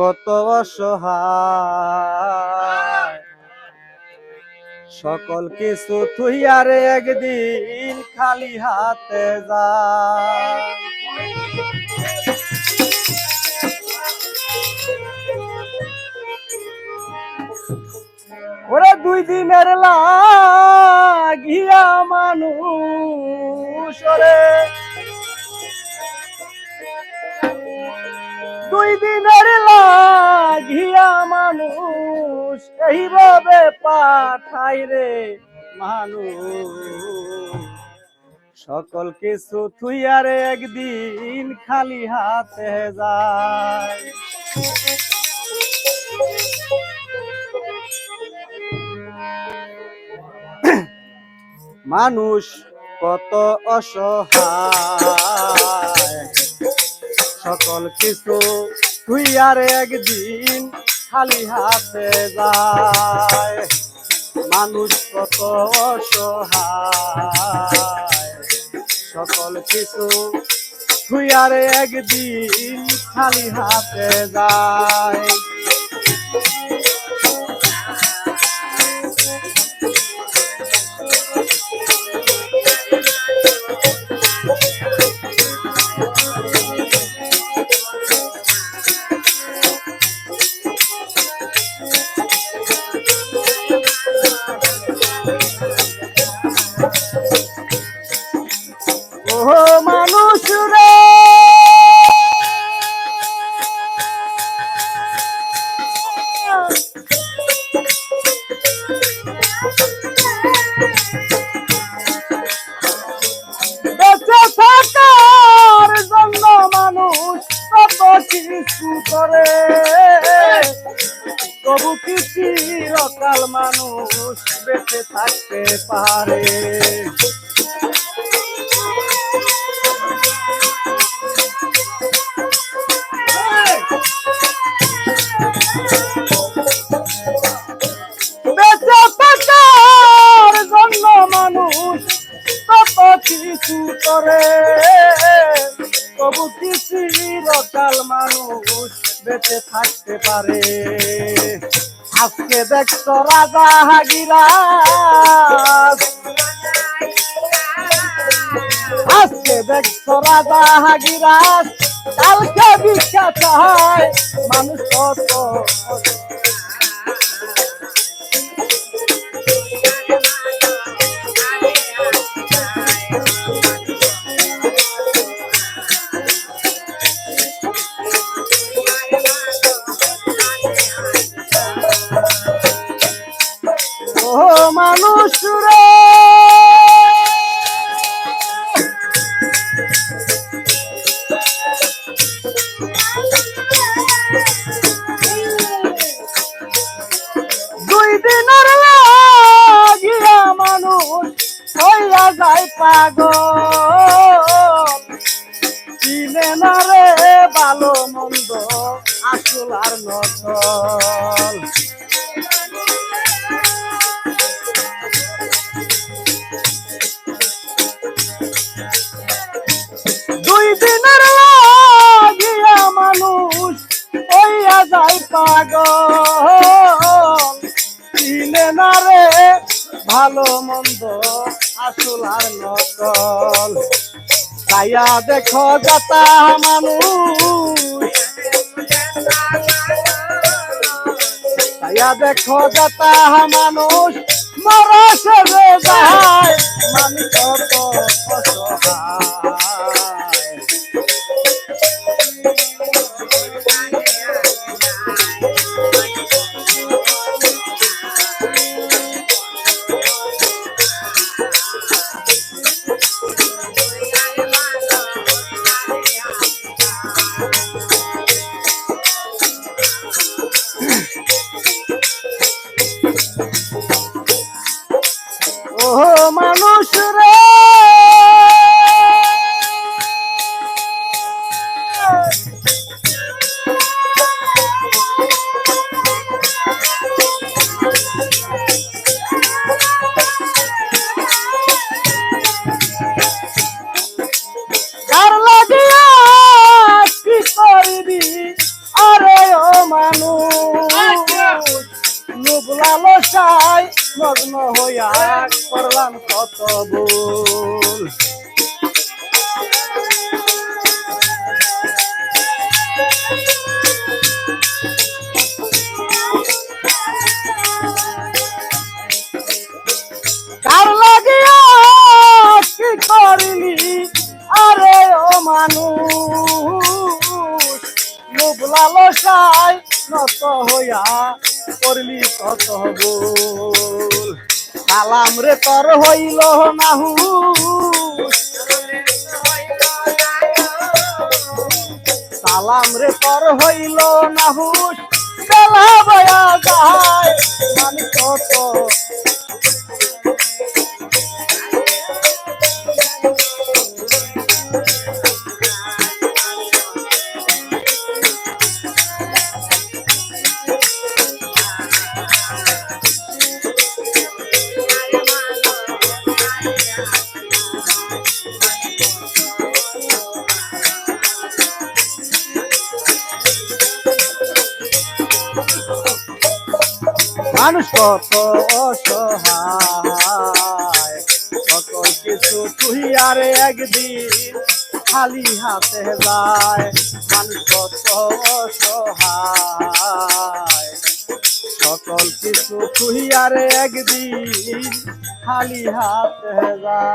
কত অসহায়। সকল কিছু তুই আর একদিন খালি হাতে যা ওরে দুই দিনের লাগিয়া মানুষ দুই দিনের লাগিয়া মানুষ এইভাবে পাঠাই রে মানুষ। সকল কিছু তুই আর একদিন খালি হাতে যায়। মানুষ কত অসহায়। সকল কিছু তুই আর একদিন খালি হাতে যায়। মানুষ কত অসহায়। সকল কিছু তুই আর একদিন খালি হাতে যায়। ও মানুষ রে। জন্য মানুষ করে। তবু কি চিরকাল মানুষ বেঁচে থাকতে পারে? বেঁচে থাকতে পারে। আজকে দেখছ রাজা হাগিরাজ। আজকে দেখছ রাজা হাগিরাজ। কালকে বিখ্যাত হয়, মানুষ কত পাগল। চিনে না রে ভালো মন্দ, আসল আর নকল। দুই দিনের লাগিয়া মানুষ হইয়া যায় পাগল। চিনে না রে ভালো মন্দ আর নকল। তাইয়া দেখো যাতা মানুষ। তাইয়া দেখো যাতা মানুষ। মরসে যায় মানুষ ও মানুষ হইয়া করলাম কত ভুল। সালাম তর হইল নাহু। সালাম রে তর হইল নাহু। বেলা বয়া যায় মানে কত মানুষ কত অসহায় কত কিছু তুই আর একদিন খালি হাতে যায়। মানুষ কত অসহায়, সকল কিছু তুই আর একদিন খালি হাতে যায়।